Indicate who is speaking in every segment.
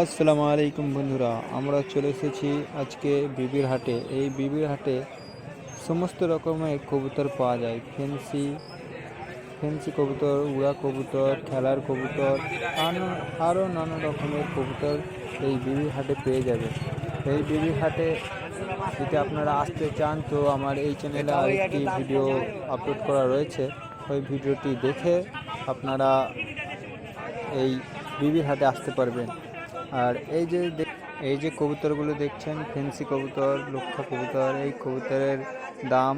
Speaker 1: আসসালামু আলাইকুম বন্ধুরা, আমরা চলে এসেছি আজকে বিবির হাটে। এই বিবির হাটে সমস্ত রকমের কবুতর পাওয়া যায়। ফেন্সি ফেন্সি কবুতর, উড়া কবুতর, খেলার কবুতর আরও নানা রকমের কবুতর এই বিবির হাটে পেয়ে যাবে। এই বিবির হাটে যদি আপনারা আসতে চান, তো আমার এই চ্যানেলে আরেকটি ভিডিও আপলোড করা রয়েছে। ওই ভিডিওটি দেখে আপনারা এই বিবির হাটে আসতে পারবেন। আর এই যে এই যে কবুতরগুলো দেখছেন, ফেন্সি কবুতর লক্ষা কবুতর, এই কবুতরের দাম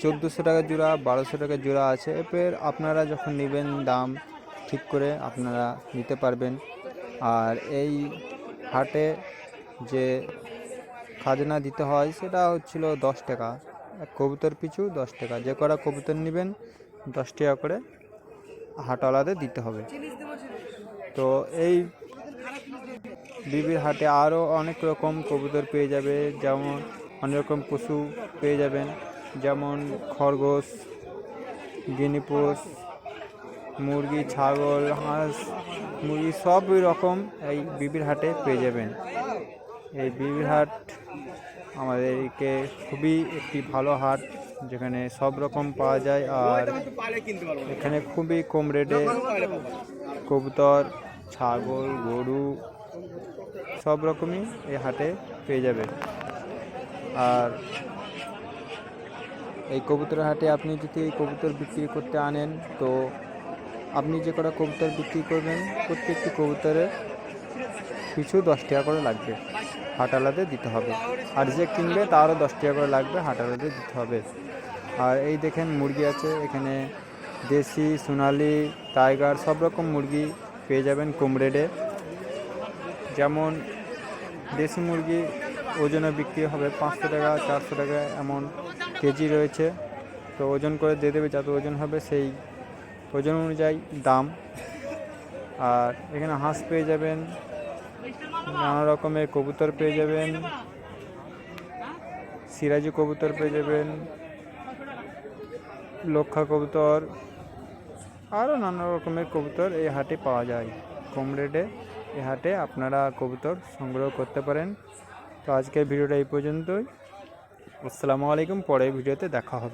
Speaker 1: চোদ্দোশো টাকা জোড়া, বারোশো টাকা জোড়া আছে। এরপর আপনারা যখন নেবেন দাম ঠিক করে আপনারা নিতে পারবেন। আর এই হাটে যে খাজনা দিতে হয়, সেটা হচ্ছিল দশ টাকা। এক কবুতর পিছু দশ টাকা। যে কটা কবুতর নেবেন, দশ টাকা করে হাটওয়ালাদের দিতে হবে। তো এই বিবির হাটে আরও অনেক রকম কবুতর পেয়ে যাবে, যেমন অনেক রকম পশু পেয়ে যাবেন, যেমন খরগোশ গিনিপোষ মুরগি, ছাগল, হাঁস, মুরগি সব রকম এই বিবির হাটে পেয়ে যাবেন। এই বিবির হাট আমাদেরকে খুবই একটি ভালো হাট, যেখানে সব রকম পাওয়া যায় আর এখানে খুবই কম রেটে কবুতর, ছাগল, গরু সব রকমই এই হাটে পেয়ে যাবে। আর এই কবুতর হাটে আপনি যদি এই কবুতর বিক্রি করতে আনেন, তো আপনি যে কটা কবুতর বিক্রি করবেন, প্রত্যেকটি কবুতরের কিছু দশ টাকা করে লাগবে। হাটালাতে দিতে হবে। আর যে কিনবে তারও দশ টাকা করে লাগবে, হাটালাতে দিতে হবে। আর এই দেখেন মুরগি আছে, এখানে দেশি, সোনালি, টাইগার, সব রকম মুরগি পেয়ে যাবেন কম রেটে যেমন দেশি মুরগি ওজনে বিক্রি হবে পাঁচশো টাকা, চারশো টাকা এমন কেজি রয়েছে। তো ওজন করে দিয়ে দেবে, যত ওজন হবে সেই ওজন অনুযায়ী দাম। আর এখানে হাঁস পেয়ে যাবেন নানা রকমের কবুতর পেয়ে যাবেন। সিরাজি কবুতর পেয়ে যাবেন। লক্ষা কবুতর। আরও নানা রকমের কবুতর এই হাটে পাওয়া যায়। কম রেটে এই হাটে আপনারা কবুতর সংগ্রহ করতে পারেন। তো আজকের ভিডিওটা এই পর্যন্তই। আসসালামু আলাইকুম, পরের ভিডিওতে দেখা হবে।